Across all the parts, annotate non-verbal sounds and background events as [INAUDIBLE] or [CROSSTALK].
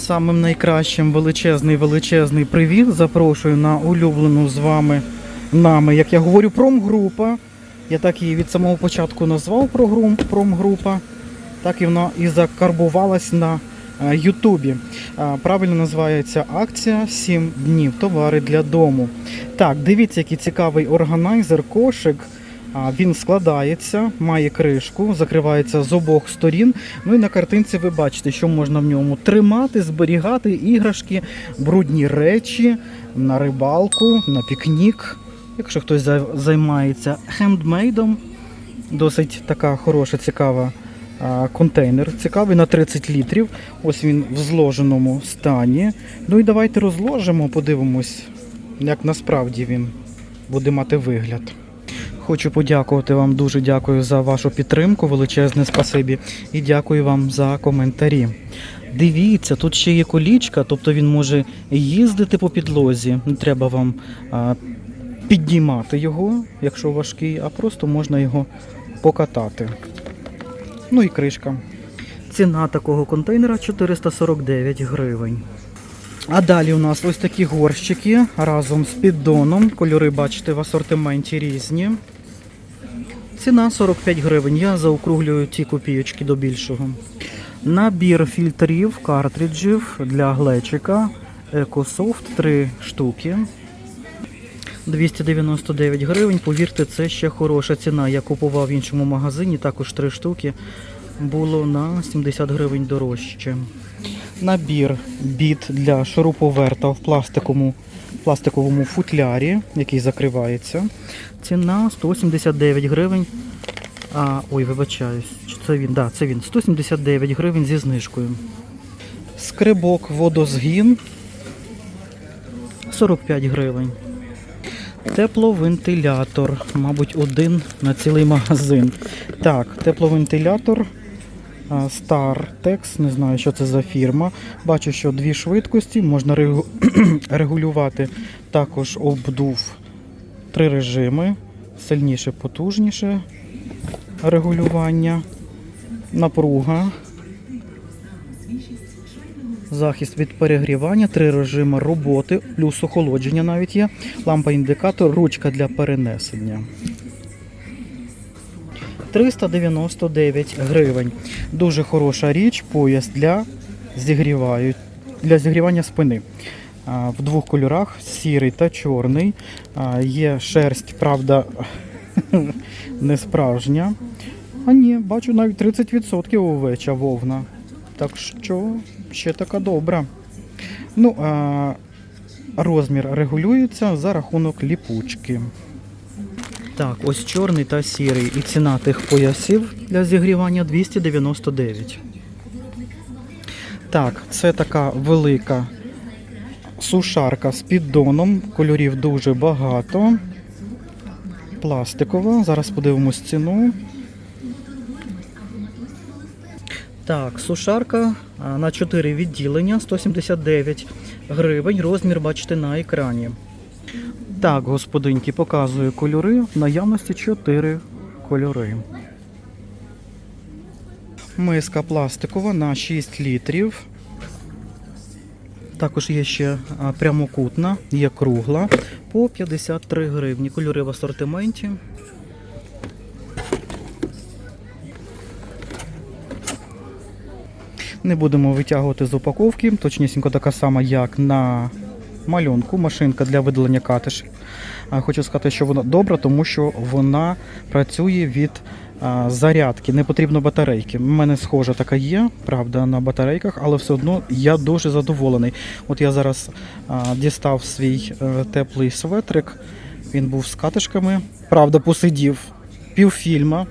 Самим найкращим величезний величезний привіт. Запрошую на улюблену з вами нами, як я говорю, промгрупа. Я так її від самого початку назвав промгрупа. Так і вона і закарбувалась на е, Ютубі. Правильно називається акція 7 днів товари для дому. Так, дивіться, який цікавий органайзер, кошик. Він складається, має кришку, закривається з обох сторін. Ну і на картинці ви бачите, що можна в ньому тримати, зберігати іграшки, брудні речі на рибалку, на пікнік. Якщо хтось займається хендмейдом, досить така хороша, цікава контейнер. Цікавий на 30 літрів. Ось він в зложеному стані. Ну і давайте розложимо, подивимось, як насправді він буде мати вигляд. Хочу подякувати вам, дуже дякую за вашу підтримку, величезне спасибі. І дякую вам за коментарі. Дивіться, тут ще є колічка, тобто він може їздити по підлозі. Не треба вам а, піднімати його, якщо важкий, а просто можна його покатати. Ну і кришка. Ціна такого контейнера 449 гривень. А далі у нас ось такі горщики разом з піддоном. Кольори, бачите, в асортименті різні. Ціна 45 гривень. Я заокруглюю ті копійочки до більшого. Набір фільтрів, картриджів для глечика. EcoSoft 3 штуки. 299 гривень. Повірте, це ще хороша ціна. Я купував в іншому магазині, також 3 штуки. Було на 70 гривень дорожче. Набір біт для шуруповерта в пластиковому, пластиковому футлярі, який закривається. Ціна 179 гривень. А, ой, вибачаюсь, це він? Да, це він. 179 гривень зі знижкою. Скрибок водозгін 45 гривень. Тепловентилятор, мабуть, один на цілий магазин. Так, тепловентилятор Startex, не знаю, що це за фірма. Бачу, що дві швидкості, можна [CLEARS THROAT] регулювати. Також обдув три режими, сильніше, потужніше регулювання, напруга, захист від перегрівання, три режими роботи, плюс охолодження навіть є, лампа-індикатор, ручка для перенесення. 399 гривень. Дуже хороша річ, пояс для зігріваю, для зігрівання спини. В двох кольорах сірий та чорний. Є шерсть, правда, [LAUGHS] не справжня. А ні, бачу навіть 30% овеча вовна. Так що ще така добра. Ну, розмір регулюється за рахунок ліпучки. Так, ось чорний та сірий. І ціна тих поясів для зігрівання 299. Так, це така велика сушарка з піддоном. Кольорів дуже багато. Пластикова. Зараз подивимось ціну. Так, сушарка на 4 відділення 179 гривень. Розмір бачите на екрані. Так, господинки, показую кольори. В наявності 4 кольори. Миска пластикова на 6 літрів. Також є ще прямокутна, є кругла по 53 гривні. Кольори в асортименті. Не будемо витягувати з упаковки. Точнісінько така сама, як на малюнку. Машинка для видалення катишів. Хочу сказати, що вона добра, тому що вона працює від зарядки. Не потрібно батарейки. У мене схожа така є, правда, на батарейках, але все одно я дуже задоволений. От я зараз дістав свій е, теплий светрик. Він був з катишками. Правда, посидів півфільма,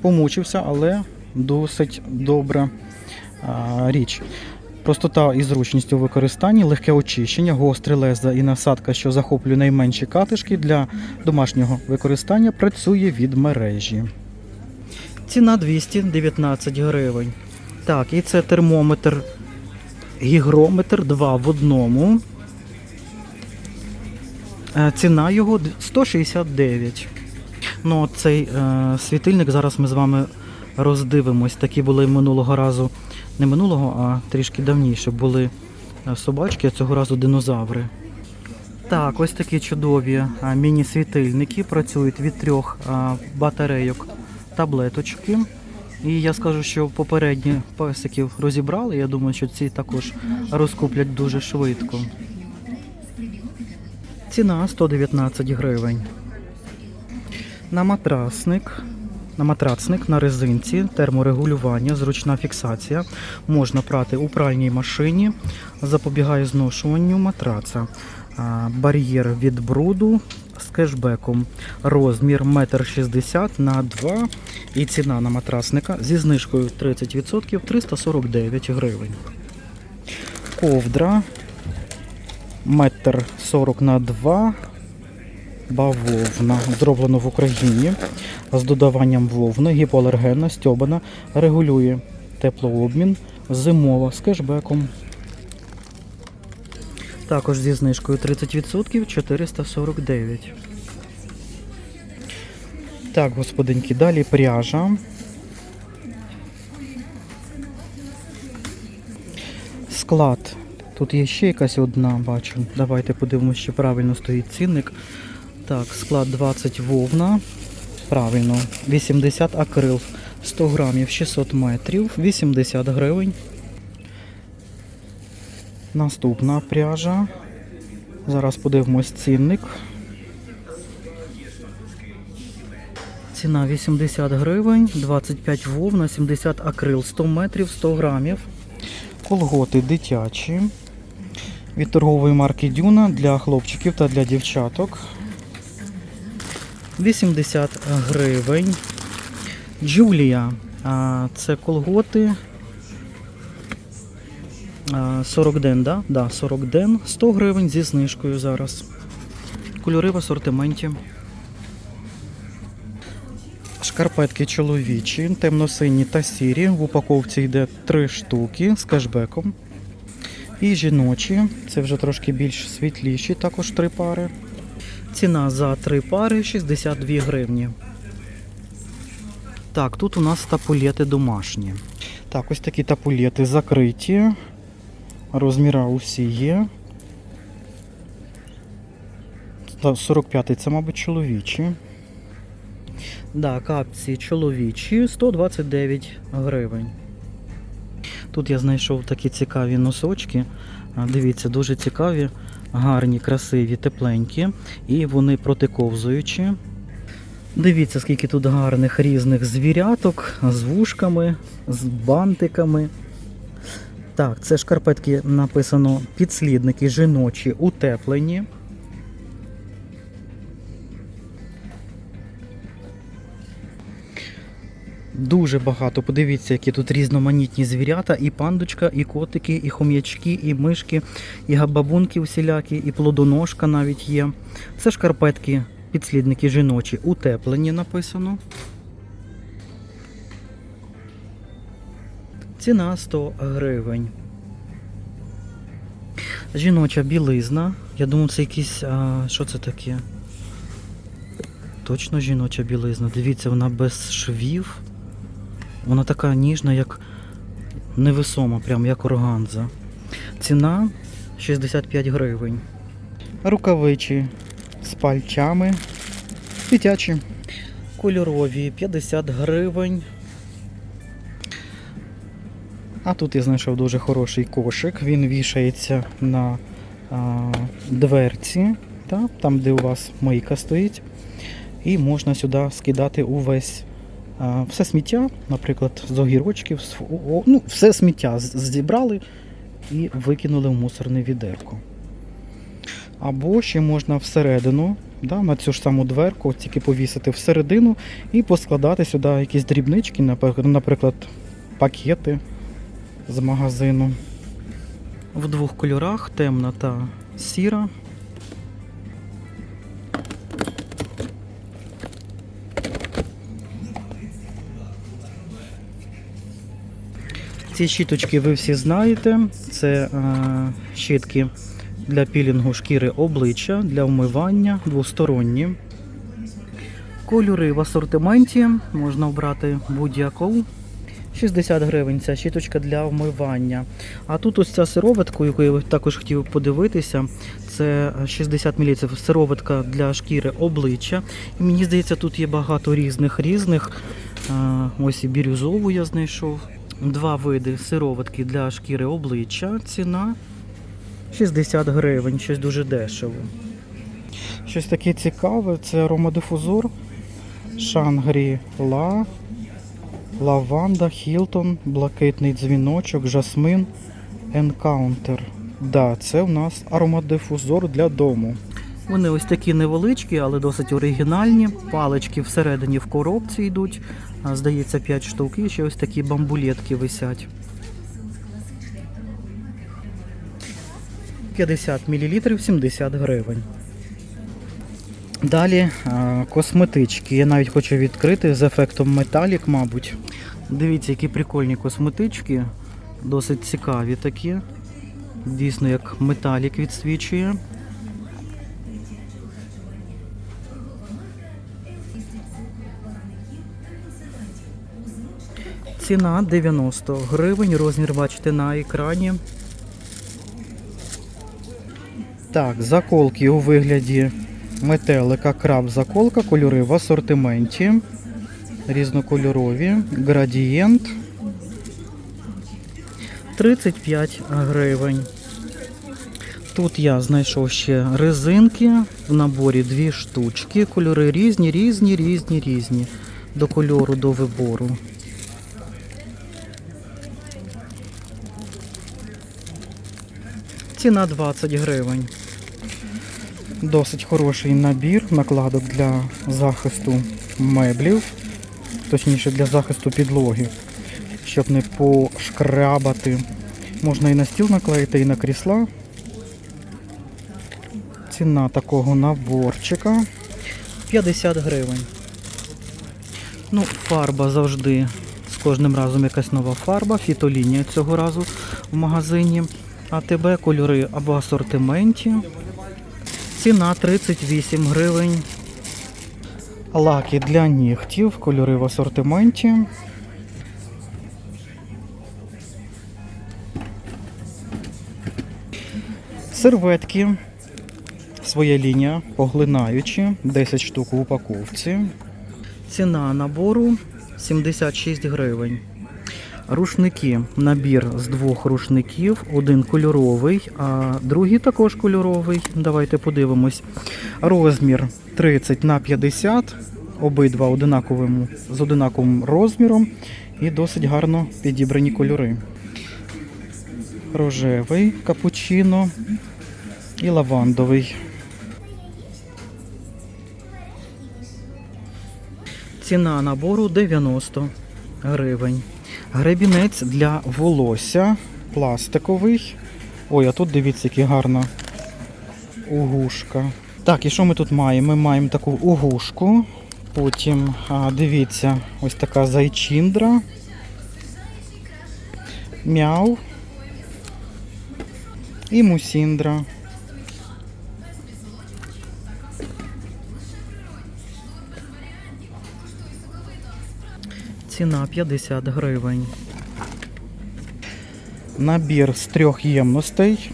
помучився, але досить добра річ. Простота і зручність у використанні, легке очищення, гостре леза і насадка, що захоплює найменші катишки для домашнього використання, працює від мережі. Ціна 219 гривень. Так, і це термометр, гігрометр 2 в одному. Е, Ціна його д- 169. Ну, цей е, світильник зараз ми з вами роздивимось. Такі були минулого разу не минулого, а трішки давніше були е, собачки, а цього разу динозаври. Так, ось такі чудові міні-світильники працюють від трьох батарейок таблеточки. І я скажу, що попередні песиків розібрали. Я думаю, що ці також розкуплять дуже швидко. Ціна 119 гривень. На матрасник. На матрацник на резинці, терморегулювання, зручна фіксація. Можна прати у пральній машині, запобігає зношуванню матраца. Бар'єр від бруду з кешбеком. Розмір 1,60 м на 2 і ціна на матрасника зі знижкою 30% 349 гривень. Ковдра 1,40 на 2 бавовна. Зроблено в Україні з додаванням вовни, гіпоалергенна, стьобана, регулює теплообмін, зимова з кешбеком. Також зі знижкою 30% 449. Так, господинки, далі пряжа. Склад. Тут є ще якась одна, бачу. Давайте подивимося, чи правильно стоїть цінник. Так, склад 20 вовна. Правильно. 80 акрил. 100 грамів 600 метрів, 80 гривень. Наступна пряжа. Зараз подивимось цінник. Ціна 80 гривень, 25 вовна, 70 акрил, 100 метрів, 100 грамів. Колготи дитячі. Від торгової марки Дюна для хлопчиків та для дівчаток. 80 гривень. Джулія. Це колготи. 40 ден, да? Да, 40 ден. 100 гривень зі знижкою зараз. Кольори в асортименті. Шкарпетки чоловічі, темно-сині та сірі. В упаковці йде 3 штуки з кешбеком. І жіночі, це вже трошки більш світліші, також 3 пари. Ціна за 3 пари 62 гривні. Так, тут у нас тапулети домашні. Так, ось такі тапулети закриті. Розміра усі є. 45-й це, мабуть, чоловічі. Да, капці чоловічі 129 гривень. Тут я знайшов такі цікаві носочки. Дивіться, дуже цікаві, гарні, красиві, тепленькі. І вони протиковзуючі. Дивіться, скільки тут гарних різних звіряток з вушками, з бантиками. Так, це шкарпетки написано підслідники жіночі утеплені. Дуже багато. Подивіться, які тут різноманітні звірята, і пандочка, і котики, і хом'ячки, і мишки, і габабунки всілякі, і плодоножка навіть є. Це шкарпетки, підслідники жіночі, утеплені написано. Ціна 100 гривень. Жіноча білизна. Я думаю, це якісь. А, що це таке? Точно жіноча білизна. Дивіться, вона без швів. Вона така ніжна, як невесома, прям як органза. Ціна 65 гривень. Рукавичі з пальчами. Дитячі. Кольорові 50 гривень. А тут я знайшов дуже хороший кошик. Він вішається на а, дверці, та, там, де у вас мийка стоїть. І можна сюди скидати увесь все сміття, наприклад, з огірочків, з, ну, все сміття зібрали і викинули в мусорне відерко. Або ще можна всередину, да, на цю ж саму дверку, тільки повісити всередину і поскладати сюди якісь дрібнички, наприклад, пакети з магазину. В двох кольорах темна та сіра. Ці щіточки ви всі знаєте. Це е, щітки для пілінгу шкіри обличчя, для вмивання, двосторонні. Кольори в асортименті можна обрати будь-яку. 60 гривень ця щіточка для вмивання. А тут ось ця сироватка, яку я також хотів подивитися, це 60 мл сироватка для шкіри обличчя. І мені здається, тут є багато різних різних. Ось і бірюзову я знайшов. Два види сироватки для шкіри обличчя. Ціна 60 гривень, щось дуже дешево. Щось таке цікаве, це аромадифузор Шангрі-Ла, Лаванда, Хілтон, Блакитний дзвіночок, Жасмин, Енкаунтер. Да, це в нас аромадифузор для дому. Вони ось такі невеличкі, але досить оригінальні. Палички всередині в коробці йдуть. Здається, 5 штук. І ще ось такі бамбулетки висять. 50 мл 70 гривень. Далі косметички. Я навіть хочу відкрити з ефектом металік, мабуть. Дивіться, які прикольні косметички. Досить цікаві такі. Дійсно, як металік відсвічує. Ціна 90 гривень. Розмір бачите на екрані. Так, заколки у вигляді метелика, краб заколка, кольори в асортименті. Різнокольорові. Градієнт. 35 гривень. Тут я знайшов ще резинки. В наборі дві штучки. Кольори різні, різні, різні, різні. До кольору, до вибору. Ціна 20 гривень. Досить хороший набір накладок для захисту меблів, точніше для захисту підлоги, щоб не пошкрабати. Можна і на стіл наклеїти, і на крісла. Ціна такого наборчика 50 гривень. Ну, фарба завжди. З кожним разом якась нова фарба, фітолінія цього разу в магазині. АТБ кольори або асортименті. Ціна 38 гривень. Лаки для нігтів, кольори в асортименті. Серветки. Своя лінія, поглинаючі, 10 штук в упаковці. Ціна набору 76 гривень. Рушники. Набір з двох рушників. Один кольоровий, а другий також кольоровий. Давайте подивимось. Розмір 30 на 50. Обидва одинаковим, з одинаковим розміром і досить гарно підібрані кольори. Рожевий капучино і лавандовий. Ціна набору 90 гривень. Гребінець для волосся пластиковий. Ой, а тут дивіться, яка гарна угушка. Так, і що ми тут маємо? Ми маємо таку угушку. Потім, а, дивіться, ось така зайчиндра. Мяу. І мусіндра. Ціна 50 гривень. Набір з трьох ємностей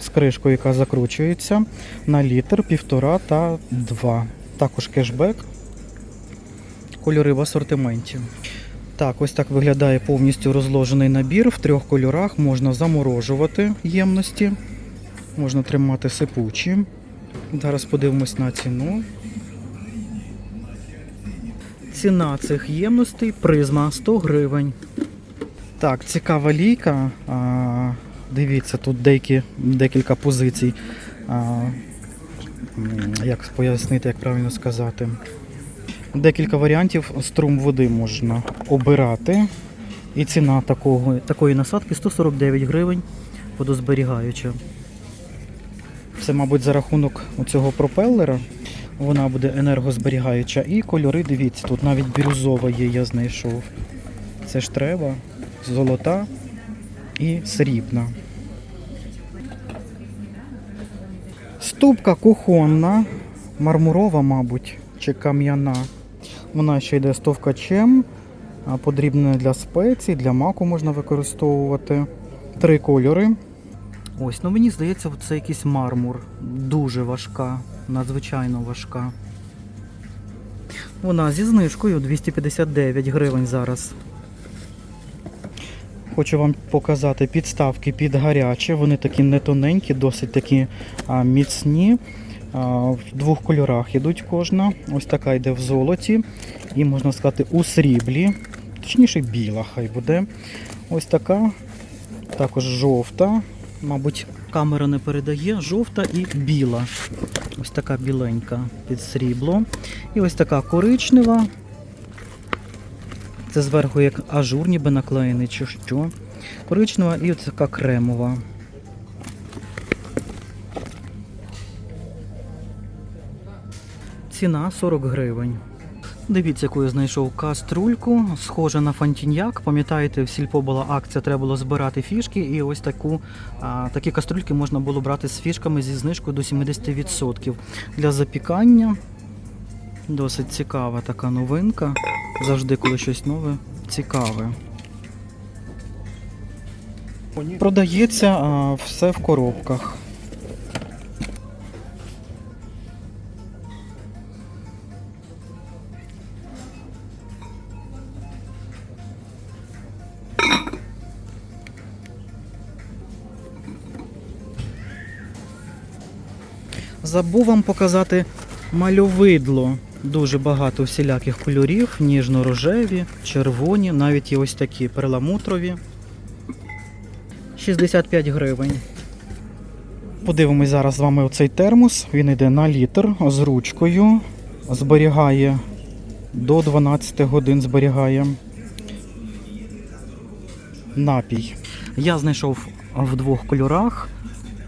з кришкою, яка закручується на літр, півтора та два. Також кешбек. Кольори в асортименті. Так, ось так виглядає повністю розложений набір. В трьох кольорах можна заморожувати ємності, можна тримати сипучі. Зараз подивимось на ціну. Ціна цих ємностей призма 100 гривень. Так, цікава лійка. А, дивіться, тут деякі, декілька позицій. А, як пояснити, як правильно сказати. Декілька варіантів струм води можна обирати. І ціна такого, такої насадки 149 гривень водозберігаюча. Це, мабуть, за рахунок цього пропелера. Вона буде енергозберігаюча. І кольори, дивіться, тут навіть бірюзова є, я знайшов. Це ж треба. Золота і срібна. Ступка кухонна, мармурова, мабуть, чи кам'яна. Вона ще йде з товкачем. А для спецій, для маку можна використовувати. Три кольори. Ось, ну мені здається, це якийсь мармур. Дуже важка, надзвичайно важка. Вона зі знижкою 259 гривень зараз. Хочу вам показати підставки під гаряче. Вони такі не тоненькі, досить такі міцні. В двох кольорах йдуть кожна. Ось така йде в золоті. І можна сказати у сріблі. Точніше, біла хай буде. Ось така. Також жовта. Мабуть, камера не передає. Жовта і біла. Ось така біленька під срібло. І ось така коричнева. Це зверху як ажур ніби наклеєний чи що. Коричнева і ось така кремова. Ціна 40 гривень. Дивіться, яку я знайшов каструльку, схожа на фантіньяк. Пам'ятаєте, в сільпо була акція, треба було збирати фішки, і ось таку, а, такі каструльки можна було брати з фішками зі знижкою до 70%. Для запікання досить цікава така новинка. Завжди, коли щось нове, цікаве. Продається а, все в коробках. Забув вам показати мальовидло. Дуже багато всіляких кольорів, ніжно-рожеві, червоні, навіть є ось такі перламутрові. 65 гривень. Подивимось зараз з вами оцей термос. Він йде на літр з ручкою. Зберігає до 12 годин зберігає напій. Я знайшов в двох кольорах.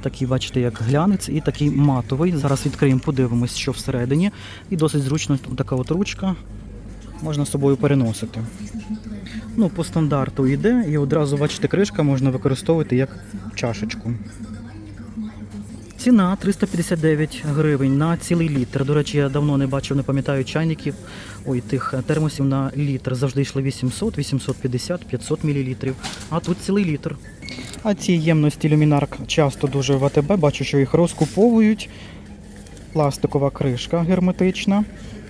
Такий, бачите, як глянець, і такий матовий. Зараз відкриємо, подивимось, що всередині. І досить зручно така от ручка. Можна з собою переносити. Ну, по стандарту йде, і одразу, бачите, кришка можна використовувати як чашечку. Ціна 359 гривень на цілий літр. До речі, я давно не бачив, не пам'ятаю чайників. Ой, тих термосів на літр. Завжди йшли 800, 850, 500 мл. А тут цілий літр. А ці ємності люмінарк часто дуже в АТБ, бачу, що їх розкуповують. Пластикова кришка герметична.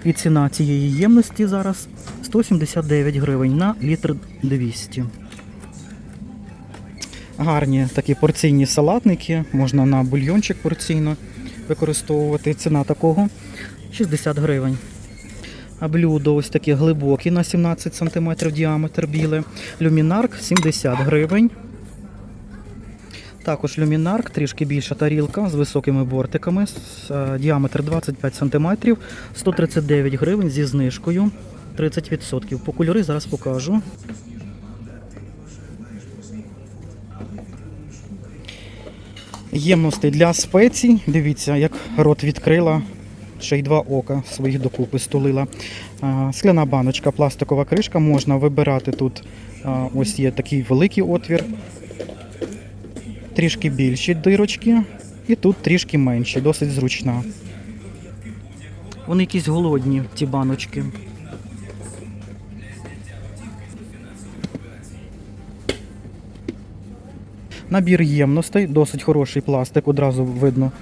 І ціна цієї ємності зараз 179 гривень на літр 200. Гарні такі порційні салатники, можна на бульйончик порційно використовувати. Ціна такого 60 гривень. А блюдо ось таке глибокі на 17 см діаметр біле. Люмінарк 70 гривень. Також люмінарк, трішки більша тарілка з високими бортиками, е, діаметр 25 см, 139 гривень зі знижкою 30%. По кольори зараз покажу. Ємності для спецій. Дивіться, як рот відкрила, ще й два ока своїх докупи стулила. Скляна баночка, пластикова кришка. Можна вибирати тут. Ось є такий великий отвір, трішки більші дирочки, і тут трішки менші, досить зручна. Вони якісь голодні, ці баночки. Набір ємностей, досить хороший пластик, одразу видно,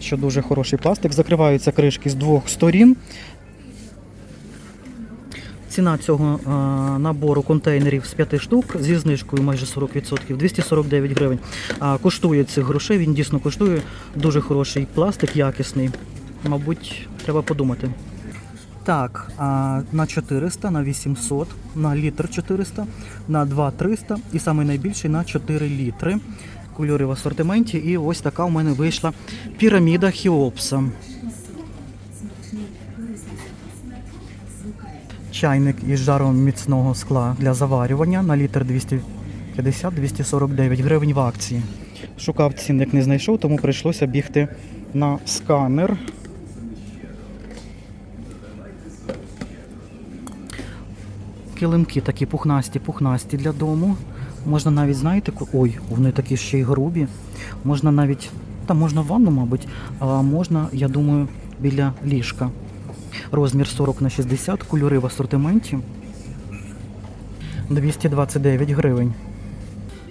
що дуже хороший пластик. Закриваються кришки з двох сторін. Ціна цього е, набору контейнерів з 5 штук зі знижкою майже 40%, 249 гривень. Коштує цих грошей, він дійсно коштує. Дуже хороший пластик, якісний. Мабуть, треба подумати. Так, на 400, на 800, на літр 400, на 2 300 і самий найбільший на 4 літри. Кольори в асортименті. І ось така у мене вийшла піраміда Хіопса. Чайник із жаром міцного скла для заварювання на літр 250-249 гривень в акції. Шукав цінник, не знайшов, тому прийшлося бігти на сканер. Килимки такі пухнасті, пухнасті для дому. Можна навіть, знаєте, ой, вони такі ще й грубі. Можна навіть, та можна в ванну, мабуть, а можна, я думаю, біля ліжка. Розмір 40 на 60, кольори в асортименті. 229 гривень.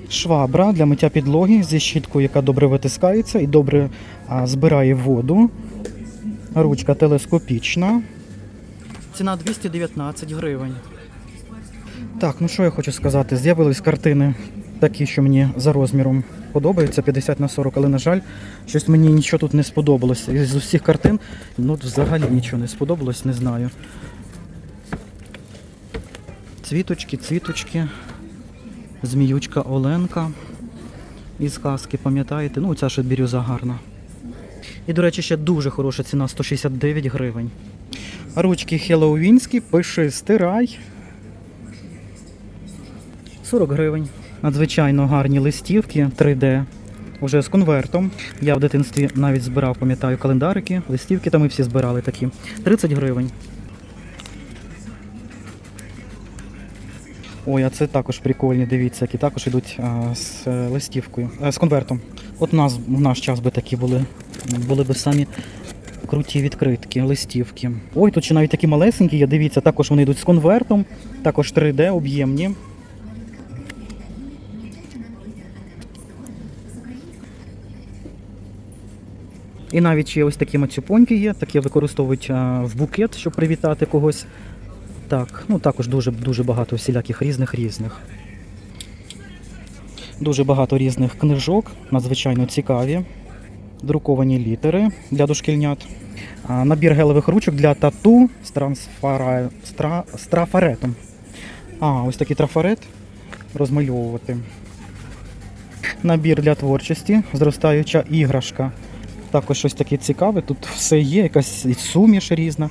Швабра для миття підлоги зі щіткою, яка добре витискається і добре а, збирає воду. Ручка телескопічна. Ціна 219 гривень. Так, ну що я хочу сказати? З'явились картини такі, що мені за розміром подобаються 50 на 40, але, на жаль, щось мені нічого тут не сподобалося. Із усіх картин, ну взагалі нічого не сподобалось, не знаю. Цвіточки, цвіточки. Зміючка Оленка із казки, пам'ятаєте? Ну, ця ще бірюза гарна. І, до речі, ще дуже хороша ціна 169 гривень. Ручки хеллоуінські, пиши стирай. 40 гривень. Надзвичайно гарні листівки 3D. Уже з конвертом. Я в дитинстві навіть збирав, пам'ятаю, календарики, листівки там ми всі збирали такі. 30 гривень. Ой, а це також прикольні, дивіться, які також йдуть а, з е, листівкою, а, з конвертом. От у нас в наш час би такі були. Були б самі круті відкритки, листівки. Ой, тут ще навіть такі малесенькі є, дивіться, також вони йдуть з конвертом, також 3D, об'ємні. І навіть ще ось такі мацюпоньки є, такі використовують а, в букет, щоб привітати когось. Так, ну також дуже дуже багато всіляких різних різних. Дуже багато різних книжок, надзвичайно цікаві. Друковані літери для дошкільнят. Набір гелевих ручок для тату з, трансфара... стра... з трафаретом. А, ось такий трафарет розмальовувати. Набір для творчості, зростаюча іграшка. Також щось таке цікаве. Тут все є, якась суміш різна.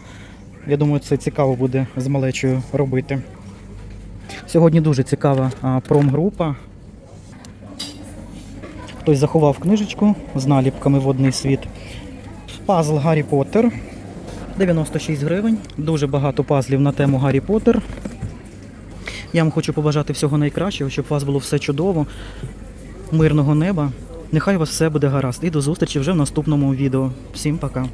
Я думаю, це цікаво буде з малечою робити. Сьогодні дуже цікава промгрупа. Хтось заховав книжечку з наліпками водний світ. Пазл Гаррі Поттер. 96 гривень. Дуже багато пазлів на тему Гаррі Поттер. Я вам хочу побажати всього найкращого, щоб у вас було все чудово, мирного неба. Нехай у вас все буде гаразд. І до зустрічі вже в наступному відео. Всім пока.